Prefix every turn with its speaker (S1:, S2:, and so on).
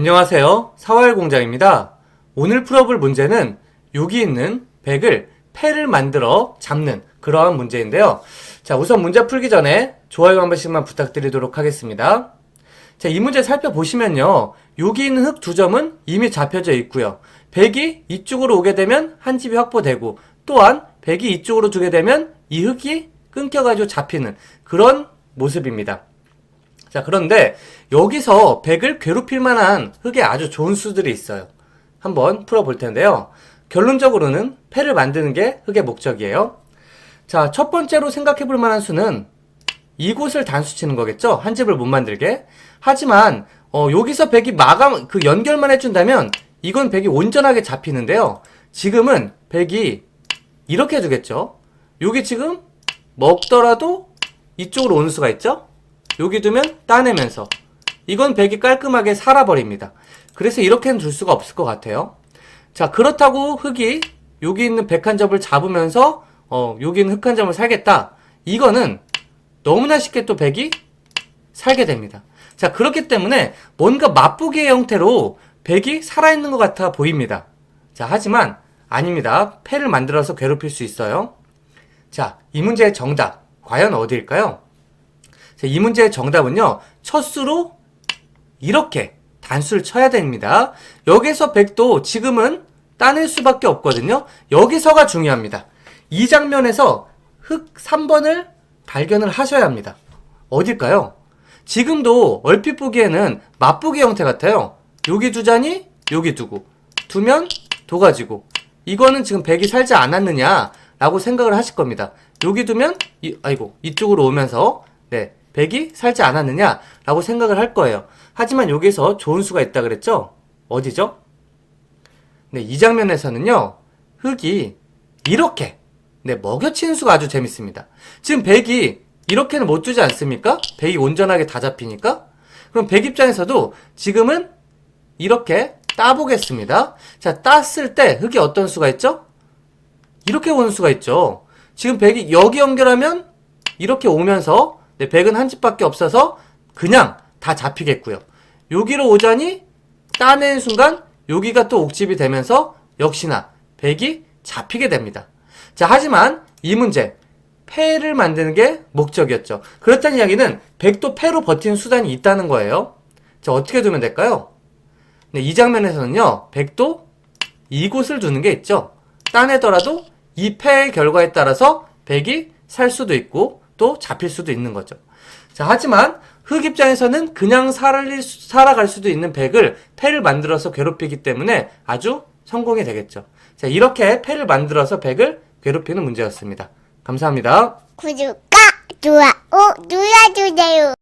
S1: 안녕하세요. 사활공장입니다. 오늘 풀어볼 문제는 여기 있는 100을 패를 만들어 잡는 그러한 문제인데요. 자, 우선 문제 풀기 전에 좋아요 한 번씩만 부탁드리도록 하겠습니다. 자, 이 문제 살펴보시면요. 여기 있는 흙 두 점은 이미 잡혀져 있고요. 100이 이쪽으로 오게 되면 한 집이 확보되고 또한 100이 이쪽으로 두게 되면 이 흙이 끊겨가지고 잡히는 그런 모습입니다. 자, 그런데 여기서 100을 괴롭힐 만한 흙의 아주 좋은 수들이 있어요. 한번 풀어볼 텐데요. 결론적으로는 패를 만드는 게 흙의 목적이에요. 자, 첫 번째로 생각해 볼 만한 수는 이곳을 단수 치는 거겠죠? 한 집을 못 만들게. 하지만, 어, 여기서 100이 마감, 그 연결만 해준다면 이건 100이 온전하게 잡히는데요. 지금은 100이 이렇게 두겠죠? 여기 지금 먹더라도 이쪽으로 오는 수가 있죠? 여기 두면 따내면서 이건 100이 깔끔하게 살아버립니다. 그래서 이렇게는 둘 수가 없을 것 같아요. 자 그렇다고 흙이 여기 있는 100한 점을 잡으면서 어 여기 있는 흙 한 점을 살겠다. 이거는 너무나 쉽게 또 100이 살게 됩니다. 자 그렇기 때문에 뭔가 맛보기의 형태로 100이 살아있는 것 같아 보입니다. 자 하지만 아닙니다. 패를 만들어서 괴롭힐 수 있어요. 자, 이 문제의 정답 과연 어디일까요? 자, 이 문제의 정답은요. 첫 수로 이렇게 단수를 쳐야 됩니다. 여기서 100도 지금은 따낼 수밖에 없거든요. 여기서가 중요합니다. 이 장면에서 흙 3번을 발견을 하셔야 합니다. 어딜까요? 지금도 얼핏 보기에는 맛보기 형태 같아요. 여기 두 잔이 여기 두고 두면 도 가지고 이거는 지금 100이 살지 않았느냐 라고 생각을 하실 겁니다. 여기 두면 이, 아이고 이쪽으로 오면서 네 100이 살지 않았느냐 라고 생각을 할 거예요. 하지만 여기서 좋은 수가 있다 그랬죠? 어디죠? 네, 이 장면에서는요, 흙이 이렇게, 네, 먹여치는 수가 아주 재밌습니다. 지금 100이 이렇게는 못 주지 않습니까? 100이 온전하게 다 잡히니까? 그럼 100 입장에서도 지금은 이렇게 따보겠습니다. 자, 땄을 때 흙이 어떤 수가 있죠? 이렇게 오는 수가 있죠. 지금 100이 여기 연결하면 이렇게 오면서 네, 100은 한 집밖에 없어서 그냥 다 잡히겠고요. 여기로 오자니 따내는 순간 여기가 또 옥집이 되면서 역시나 100이 잡히게 됩니다. 자, 하지만 이 문제 패를 만드는 게 목적이었죠. 그렇다는 이야기는 100도 패로 버티는 수단이 있다는 거예요. 자, 어떻게 두면 될까요? 네, 이 장면에서는요, 100도 이곳을 두는 게 있죠. 따내더라도 이 패의 결과에 따라서 100이 살 수도 있고 또 잡힐 수도 있는 거죠. 자, 하지만 흙 입장에서는 그냥 살릴 수- 살아갈 수도 있는 100을 패를 만들어서 괴롭히기 때문에 아주 성공이 되겠죠. 자, 이렇게 패를 만들어서 100을 괴롭히는 문제였습니다. 감사합니다.
S2: 구독과 좋아요 눌러주세요.